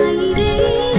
মন্দির